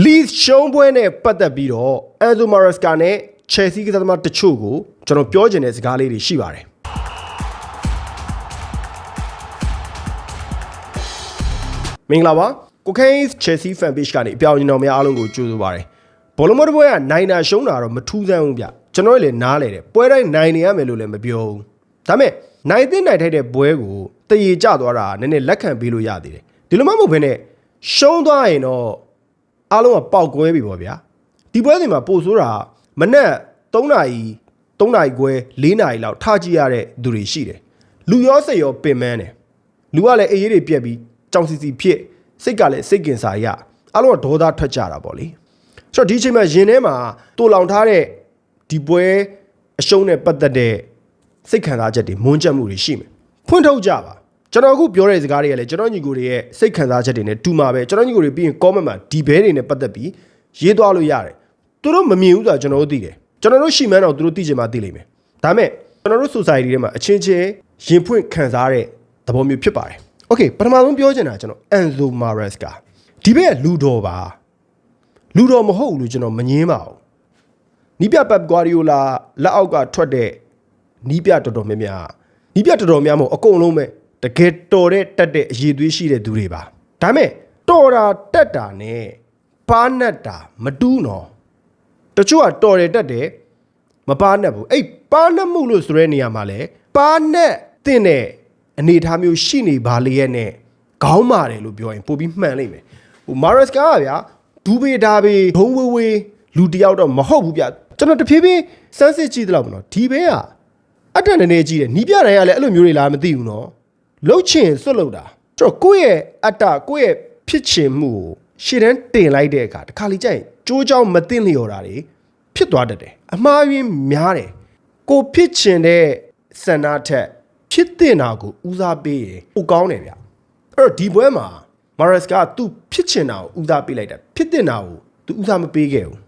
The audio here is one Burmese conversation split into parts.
လီရှုံးပွဲနဲ့ပတ်သက်ပြီးတော့အန်ဇိုမာရက်စကာနဲ့ချယ်ဆီကစားသမားတချို့ကိုကျွန်တော်ပြောချင်တဲ့စကားလေးတွေရှိပါတယ်မင်္ဂလာပါကိုကိန်း Chelsea fan page ကနေအပြောင်းအလဲတော်များအားလုံးကိုကြိုဆိုပါရစေဘောလုံးမတစ်ပွဲကနိုင်တာရှုံးတာတော့မထူးဆန်းဘူးဗျကျွန်တော်လည်းနားလေတယ်ပွဲတိုင်းနိုင်နေရမယ်လို့လည်းမပြောဘူးဒါပေမဲ့နိုင်တဲ့နိုင်ထိုက်တဲ့ပွဲကိုတရေကျသွားတာနည်းနည်းလက်ခံပေးလို့ရသေးတယ်ဒီလိုမှမဟုတ်ဘဲနဲ့ရှုံးသွားရင်တော့ အားလုံးကပေါက်ကွဲပြီပေါ့ဗျာဒီပွဲစဉ်မှာပို့ဆိုးတာမနက်3နာရီ3နာရီခွဲ4နာရီလောက်ထားကြည့်ရတဲ့သူတွေရှိတယ်လူရောစိတ်ရောပင်ပန်းတယ်လူကလည်းအေးရေးတွေပြက်ပြီးကြောင်စီစီဖြစ်စိတ်ကလည်းစိတ်ကင်စာရအားလုံးကဒေါသထွက်ကြတာပေါ့လေဆိုတော့ဒီအချိန်မှာရင်ထဲမှာတူလောင်ထားတဲ့ဒီပွဲအရှုံးနဲ့ပတ်သက်တဲ့စိတ်ခံစားချက်တွေမွန်းကြက်မှုတွေရှိမယ်ဖွင့်ထုတ်ကြပါ ကျွန်တော်အခုပြောတဲ့စကားတွေကလည်းကျွန်တော်ညီကိုတွေရဲ့စိတ်ခံစားချက်တွေနဲ့တူမှာပဲကျွန်တော်ညီကိုတွေပြီးရင် comment မှာဒီဘဲတွေနဲ့ပတ်သက်ပြီးရေးသွားလို့ရတယ်သူတို့မမြင်ဘူးဆိုတာကျွန်တော်တို့သိတယ်ကျွန်တော်တို့ရှိမှန်းတော့သူတို့သိချင်မှသိလိမ့်မယ်ဒါပေမဲ့ကျွန်တော်တို့ society ထဲမှာအချင်းချင်းရင်ဖွင့်ခံစားတဲ့သဘောမျိုးဖြစ်ပါတယ် okay ပထမဆုံးပြောချင်တာကျွန်တော် Enzo Maresca ဒီဘက်ကလူတော်ပါလူတော်မဟုတ်ဘူးလို့ကျွန်တော်မငင်းပါဘူးနီးပြပက်ဂွာဒီယိုလာလက်အောက်ကထွက်တဲ့နီးပြတော်တော်များများနီးပြတော်တော်များမဟုတ်အကုန်လုံးပဲ တကယ်တော်တဲ့တက်တဲ့အရေးသွေးရှိတဲ့သူတွေပါဒါပေမဲ့တော်တာတက်တာနဲ့ပါနတ်တာမတူးနော်တချို့ကတော်တယ်တက်တယ်မပါနတ်ဘူးအဲ့ပါနတ်မှုလို့ဆိုတဲ့နေရာမှာလဲပါနတ်တဲ့တဲ့အနေအထားမျိုးရှိနေပါလေရဲ့နဲ့ခေါင်းမာတယ်လို့ပြောရင်ပိုပြီးမှန်လိမ့်မယ်ဟိုမာရက်စကာကဗျာဒူဘေဒါဘေဘုံဝေဝေလူတယောက်တော့မဟုတ်ဘူးဗျကျွန်တော်တဖြည်းဖြည်းစမ်းစစ်ကြည့်သလောက်မနော်ဒီဘေးကအတက်နေနေကြည့်တယ်နီးပြတိုင်းကလည်းအဲ့လိုမျိုးတွေလားမသိဘူးနော် လှုပ်ချင်စွတ်လှုပ်တာကျွန်တော်ကိုယ့်ရဲ့အတ္တကိုယ့်ရဲ့ဖြစ်ချင်မှုကိုရှေ့တန်းတင်လိုက်တဲ့အခါတခါလေကြိုင်ကြိုးကြောင်မသိလျော်တာတွေဖြစ်သွားတတ်တယ်အမှားယွင်းများတယ်ကိုဖြစ်ချင်တဲ့စန္ဒထက်ဖြစ်တဲ့နာကိုဦးစားပေးရင်ပိုကောင်းတယ်ဗျအဲ့တော့ဒီပွဲမှာမာရက်စ်ကသူဖြစ်ချင်တာကိုဦးစားပေးလိုက်တာဖြစ်တဲ့နာကိုသူဦးစားမပေးခဲ့ဘူး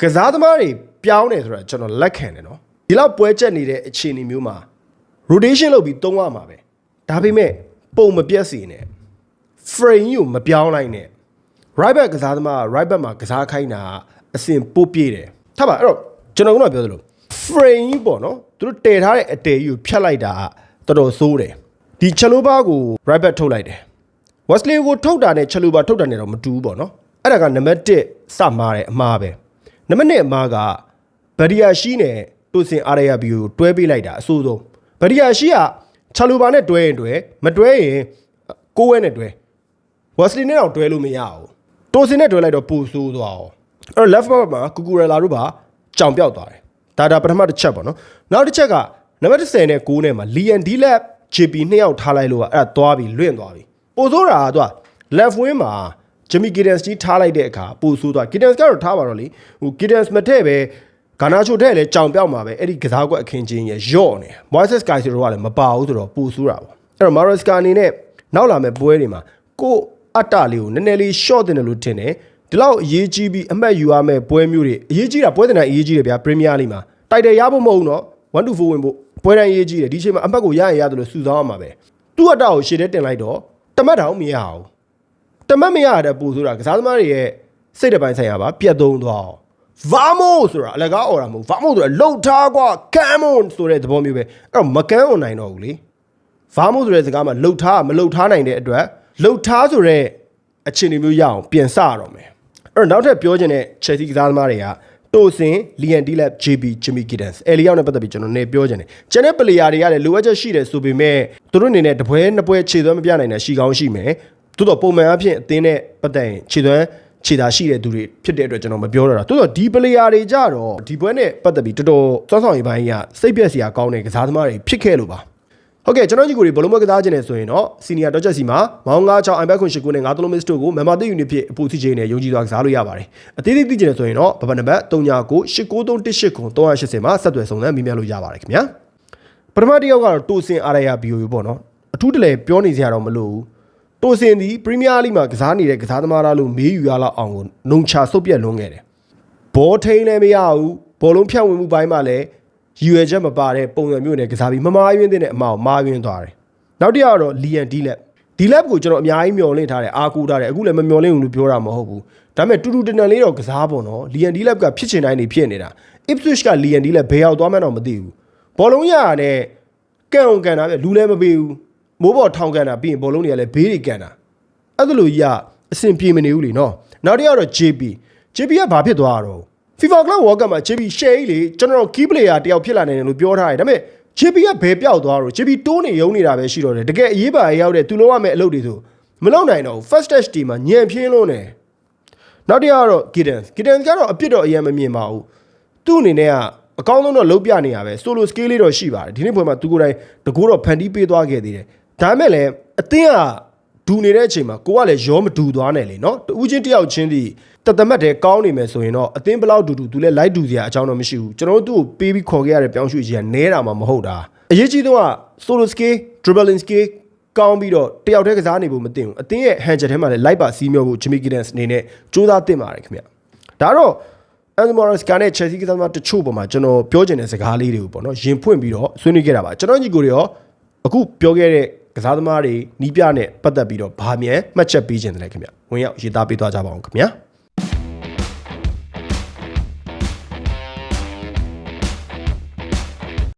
ကစားသမားတွေပြောင်းတယ်ဆိုတာကျွန်တော်လက်ခံတယ်နော်ဒီလောက်ပွဲချက်နေတဲ့အခြေအနေမျိုးမှာ rotation လုပ်ပြီးသုံးရမှာပဲ ဒါပေမဲ့ပုံမပြတ်စီနဲ့ frame ကိုမပြောင်းလိုက်နဲ့ right back ကစားသမားက right back မှာကစားခိုင်းတာအဆင်ပို့ပြေးတယ်ထားပါအဲ့တော့ကျွန်တော်ကပြောသလို frame ပေါ့နော်သူတို့တည်ထားတဲ့အတည်ကြီးကိုဖြတ်လိုက်တာကတော်တော်ဆိုးတယ်ဒီချက်လိုဘာကို right back ထုတ်လိုက်တယ် Wesley ကိုထုတ်တာနဲ့ချက်လိုဘာထုတ်တာနဲ့တော့မတူဘူးပေါ့နော်အဲ့ဒါကနံပါတ်1စမှားတယ်အမှားပဲနံပါတ်2အမှားကဗရီယာရှိနဲ့တိုစင်အာရယာဘီကိုတွဲပေးလိုက်တာအဆိုးဆုံးဗရီယာရှိက ချက်လိုဘာနဲ့တွဲရင်တွဲမတွဲရင်ကိုဝဲနဲ့တွဲ Wesley နဲ့တော့တွဲလို့မရဘူးတိုစင်နဲ့တွဲလိုက်တော့ပူဆိုးသွားအောင်အဲ့တော့ left back မှာကူကူရလာတို့ပါကြောင်ပြောက်သွားတယ်ဒါဒါပထမတစ်ချက်ပေါ့နော်နောက်တစ်ချက်ကနံပါတ်10နဲ့9နဲ့မှာ Lian D lab JP နှစ်ယောက်ထားလိုက်လို့ကအဲ့ဒါသွားပြီလွင့်သွားပြီပိုဆိုးတာကသူက left wing မှာ Jimmy Giddens ကြီးထားလိုက်တဲ့အခါပိုဆိုးသွား Giddens ကတော့ထားပါတော့လေဟို Giddens မထည့်ပဲ ဂါနာချိုထည့်လဲကြောင်ပြောက်မှာပဲအဲ့ဒီကစားကွက်အခင်းချင်းရရော့နေ Moises Caicedo ကလည်းမပါဘူးဆိုတော့ပိုဆိုးတာပေါ့အဲ့တော့ Maresca အနေနဲ့နောက်လာမဲ့ပွဲတွေမှာကိုယ့်အတ္တလေးကိုနည်းနည်းလေး short တင်တယ်လို့ထင်တယ်ဒီလောက်အရေးကြီးပြီးအမှတ်ယူရမယ့်ပွဲမျိုးတွေအရေးကြီးတာပွဲတင်တိုင်းအရေးကြီးတယ်ဗျာ Premier League မှာတိုက်တယ်ရဖို့မဟုတ်ဘူးနော်1 to 4ဝင်ဖို့ပွဲတိုင်းအရေးကြီးတယ်ဒီအချိန်မှာအမှတ်ကိုရရင်ရတယ်လို့စုဆောင်းရမှာပဲသူ့အတ္တကိုရှေ့ထဲတင်လိုက်တော့တမတ်တောင်မရအောင်တမတ်မရတဲ့ပူဆိုတာကစားသမားတွေရဲ့စိတ်တစ်ပိုင်းဆိုင်ရာပါပြတ်သုံးသွားအောင် ဗာမိုဆိုတာအလကားအော်တာမဟုတ်ဗာမိုဆိုတာလှုပ်ထားကွာကမ်မွန်ဆိုတဲ့သဘောမျိုးပဲအဲ့တော့မကန်းအောင်နိုင်တော့ဘူးလေဗာမိုဆိုတဲ့စကားမှာလှုပ်ထားမလှုပ်ထားနိုင်တဲ့အတွက်လှုပ်ထားဆိုတဲ့အခြေအနေမျိုးရအောင်ပြင်ဆရတော့မယ်အဲ့တော့နောက်ထပ်ပြောချင်တဲ့ Chelsea ကစားသမားတွေကတိုစင် Lian Dilap JB Jimmy Giddens အဲလီယောက်နဲ့ပတ်သက်ပြီးကျွန်တော်နေပြောချင်တယ်ကျန်တဲ့ player တွေကလည်းလိုအပ်ချက်ရှိတယ်ဆိုပေမဲ့သူတို့အနေနဲ့တပွဲနှစ်ပွဲခြေသွမ်းမပြနိုင်တဲ့ရှိကောင်းရှိမယ်သို့တော့ပုံမှန်အဖြစ်အသင်းနဲ့ပတ်သက်ရင်ခြေသွမ်း ခြေသာရှိတဲ့သူတွေဖြစ်တဲ့အတွက်ကျွန်တော်မပြောတော့တာသို့တော့ဒီ player တွေကြတော့ဒီပွဲနဲ့ပတ်သက်ပြီးတော်တော်စောဆောင်ရေးပိုင်းကစိတ်ပြက်စရာကောင်းတဲ့ကစားသမားတွေဖြစ်ခဲ့လို့ပါဟုတ်ကဲ့ကျွန်တော်ညီကိုတွေဘလုံးမကစားခြင်းနဲ့ဆိုရင်တော့စီနီယာတော့ချက်စီမှာမောင်း96 iPad ခွန်89နဲ့9 3 mist တို့ကို member သိယူနေဖြစ်အပူစီချင်းနဲ့ယုံကြည်စွာကစားလို့ရပါတယ်အသေးသေးသိခြင်းနဲ့ဆိုရင်တော့ဘဘနံပါတ်399318ခွန်380မှာဆက်သွယ်ဆောင်စမ်းမိမြလို့ရပါတယ်ခင်ဗျာပထမတစ်ယောက်ကတော့တိုစင်အာရယာဘီယိုပေါ့နော်အထူးတလဲပြောနေစရာတော့မလိုဘူး တိုစင်ဒီပရီးမီးယားလိမှာကစားနေတဲ့ကစားသမားလားလို့မေးယူရလောက်အောင်ကိုနှုံချဆုတ်ပြက်လွန်းခဲ့တယ်ဘောထိန်လည်းမရဘူးဘောလုံးဖြန့်ဝင်မှုပိုင်းမှာလည်းရည်ရွယ်ချက်မပါတဲ့ပုံစံမျိုးနဲ့ကစားပြီးမမားယွင်းတဲ့အမောက်မားယွင်းသွားတယ်နောက်တစ်ယောက်ကတော့လီယန်ဒီလက်ဒီလက်ကိုကျွန်တော်အများကြီးမျှော်လင့်ထားတယ်အားကိုးထားတယ်အခုလည်းမမျှော်လင့်ဘူးလို့ပြောတာမဟုတ်ဘူးဒါပေမဲ့တူတူတန်တန်လေးတော့ကစားပေါ့နော်လီယန်ဒီလက်ကဖြစ်ချင်တိုင်းနေဖြစ်နေတာ Ipswich ကလီယန်ဒီလက်ဘယ်ရောက်သွားမှန်းတော့မသိဘူးဘောလုံးရရနဲ့ကန်အောင်ကန်တာပဲလူလည်းမပေးဘူး မိုးပေါ်ထောင်ကန်တာပြီးရင်ဘောလုံးတွေကလည်းဘေးတွေကန်တာအဲ့ဒါလို့ရအဆင်ပြေမနေဘူးလीနော်နောက်တစ်ယောက်တော့ JP JP ကဘာဖြစ်သွားတာတော့ FIFA Club World Cup မှာ JP share ကြီးလေကျွန်တော် key player တယောက်ဖြစ်လာနိုင်တယ်လို့ပြောထားတယ်ဒါပေမဲ့ JP ကဘယ်ပြောက်သွားတော့ JP တိုးနေရုံနေတာပဲရှိတော့တယ်တကယ်အရေးပါရောက်တဲ့သူလုံးရမယ့်အလုပ်တွေဆိုမလုပ်နိုင်တော့ဘူး first touch တီမှာညံပြင်းလို့နေနောက်တစ်ယောက်ကတော့ Giddens Giddens ကတော့အပြစ်တော့အရင်မမြင်ပါဘူးသူ့အနေနဲ့ကအကောင်းဆုံးတော့လုံးပြနေရပဲ solo scale လေးတော့ရှိပါတယ်ဒီနေ့ပွဲမှာသူကိုယ်တိုင်တကူတော့ဖန်တီးပေးသွားခဲ့သေးတယ် ဒါပေမဲ့လည်းအသင်းကဒူနေတဲ့အချိန်မှာကိုကလည်းရောမဒူသွားနဲ့လေနော်တူးချင်းတယောက်ချင်းစီတသမတ်တည်းကောင်းနေမယ်ဆိုရင်တော့အသင်းဘလောက်ဒူဒူသူလည်းလိုက်ဒူစရာအကြောင်းတော့မရှိဘူးကျွန်တော်တို့သူ့ကိုပေးပြီးခေါ်ခဲ့ရတဲ့ပြောင်းရွှေ့ကြီးကနဲတာမှမဟုတ်တာအရေးကြီးဆုံးက solo scale dribbling scale ကောင်းပြီးတော့တယောက်တည်းကစားနေဖို့မတင်ဘူးအသင်းရဲ့ hand ချက်ထဲမှာလည်းလိုက်ပါစီးမျောဖို့ Jimmy Giddens အနေနဲ့စူးစမ်းတင်ပါတယ်ခင်ဗျဒါတော့ Anthony Scar နဲ့ Chelsea ကစားသမားတချို့ပေါ်မှာကျွန်တော်ပြောချင်တဲ့စကားလေးတွေကိုပေါ့နော်ရင်ဖွင့်ပြီးတော့ဆွေးနွေးခဲ့တာပါကျွန်တော်ညီကိုတွေရောအခုပြောခဲ့တဲ့ ကစားသမားတွေနီးပြနဲ့ပတ်သက်ပြီးတော့ဗာမြန်မှတ်ချက်ပေးခြင်းတယ်လေခင်ဗျဝင်ရောက်ရေးသားပေးသွားကြပါအောင်ခင်ဗျာ